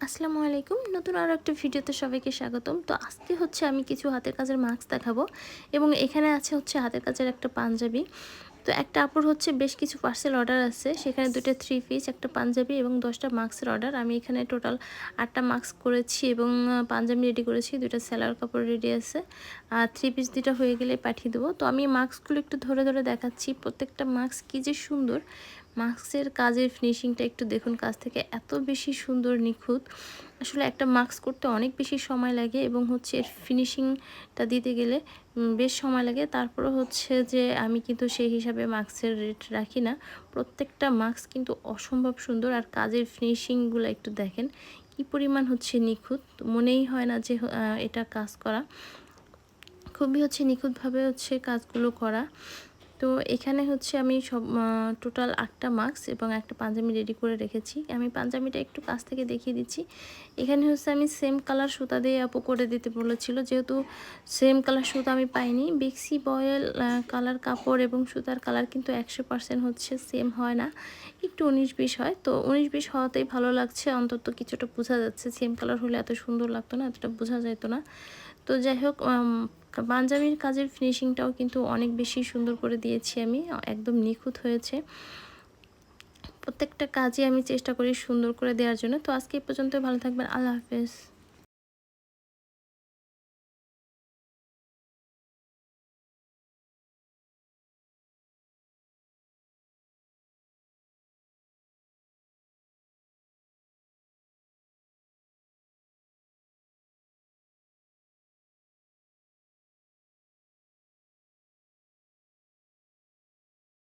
আসসালামু আলাইকুম। নতুন আরও একটা ভিডিওতে সবাইকে স্বাগতম। তো আজকে হচ্ছে আমি কিছু হাতের কাজের মাস্ক দেখাবো এবং এখানে আছে হচ্ছে হাতের কাজের একটা পাঞ্জাবি। তো একটা আপুর হচ্ছে বেশ কিছু পার্সেল অর্ডার আছে। সেখানে দুটো থ্রি পিস একটা পাঞ্জাবি এবং দশটা মাস্কের অর্ডার আমি এখানে টোটাল আটটা মাস্ক করেছি এবং পাঞ্জাবি রেডি করেছি। দুটো সেলার কাপড় রেডি আছে। আর থ্রি পিস দুটো হয়ে গেলে পাঠিয়ে দেবো। তো আমি মাস্কগুলো একটু ধরে ধরে দেখাচ্ছি। প্রত্যেকটা মাস্ক কী যে সুন্দর। মাস্কের কাজের ফিনিশিংটা একটু দেখুন, কাজ থেকে এত বেশি সুন্দর, নিখুঁত। আসলে একটা মাস্ক করতে অনেক বেশি সময় লাগে এবং হচ্ছে এর ফিনিশিংটা দিতে গেলে বেশ সময় লাগে। তারপরে হচ্ছে যে আমি কিন্তু সেই হিসাবে মাস্কের রেট রাখি না। প্রত্যেকটা মাস্ক কিন্তু অসম্ভব সুন্দর আর কাজের ফিনিশিংগুলো একটু দেখেন, কি পরিমাণ হচ্ছে নিখুঁত। মনেই হয় না যে এটা কাজ করা। খুবই হচ্ছে নিখুঁতভাবে হচ্ছে কাজগুলো করা। তো এখানে হচ্ছে আমি সব টোটাল আটটা মাস্ক এবং একটা পাঞ্জাবি রেডি করে রেখেছি। আমি পাঞ্জাবিটা একটু কাছ থেকে দেখিয়ে দিচ্ছি। এখানে হচ্ছে আমি সেম কালার সুতা দিয়ে আপু করে দিতে বলেছিল, যেহেতু সেম কালার সুতা আমি পাইনি। বিক্সি বয়েল কালার কাপড় এবং সুতার কালার কিন্তু একশো পার্সেন্ট হচ্ছে সেম হয় না। একটু উনিশ বিশ হয়। তো উনিশ বিশ হওয়াতেই ভালো লাগছে। অন্তত কিছুটা বোঝা যাচ্ছে সেম কালার হলে এত সুন্দর লাগতো না, এতটা বোঝা যেত না। তো যাই হোক পাঞ্জাবির কাজের ফিনিশিংটাও কিন্তু অনেক বেশি সুন্দর করে দিয়েছি আমি, একদম নিখুঁত হয়েছে। প্রত্যেকটা কাজই আমি চেষ্টা করি সুন্দর করে দেওয়ার জন্য। তো আজকে এই পর্যন্ত ভালো থাকবেন, আল্লাহ হাফেজ।